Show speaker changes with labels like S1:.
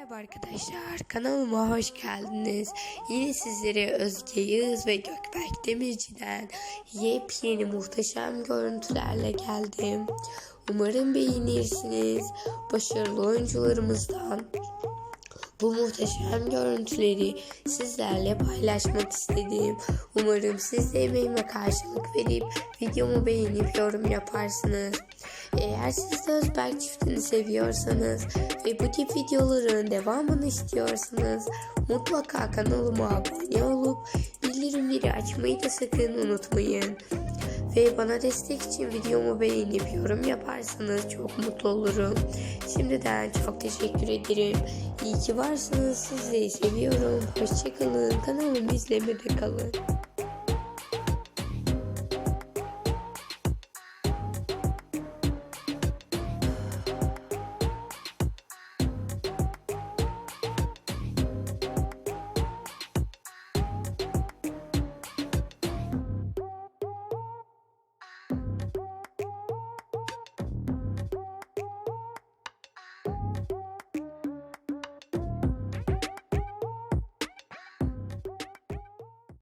S1: Merhaba arkadaşlar, kanalıma hoş geldiniz. Yine sizlere Özge Yağız ve Gökberk Demirci'den yepyeni muhteşem görüntülerle geldim. Umarım beğenirsiniz. Başarılı oyuncularımızdan bu muhteşem görüntüleri sizlerle paylaşmak istedim. Umarım siz de emeğime karşılık verip videomu beğenip yorum yaparsınız. Eğer siz de Özberk çiftini seviyorsanız ve bu tip videoların devamını istiyorsanız mutlaka kanalıma abone olup bildirimleri açmayı da sakın unutmayın. Ve bana destek için videomu beğenip yorum yaparsanız çok mutlu olurum. Şimdiden çok teşekkür ederim. İyi ki varsınız. Sizleri seviyorum. Hoşçakalın. Kanalımı izlemede kalın.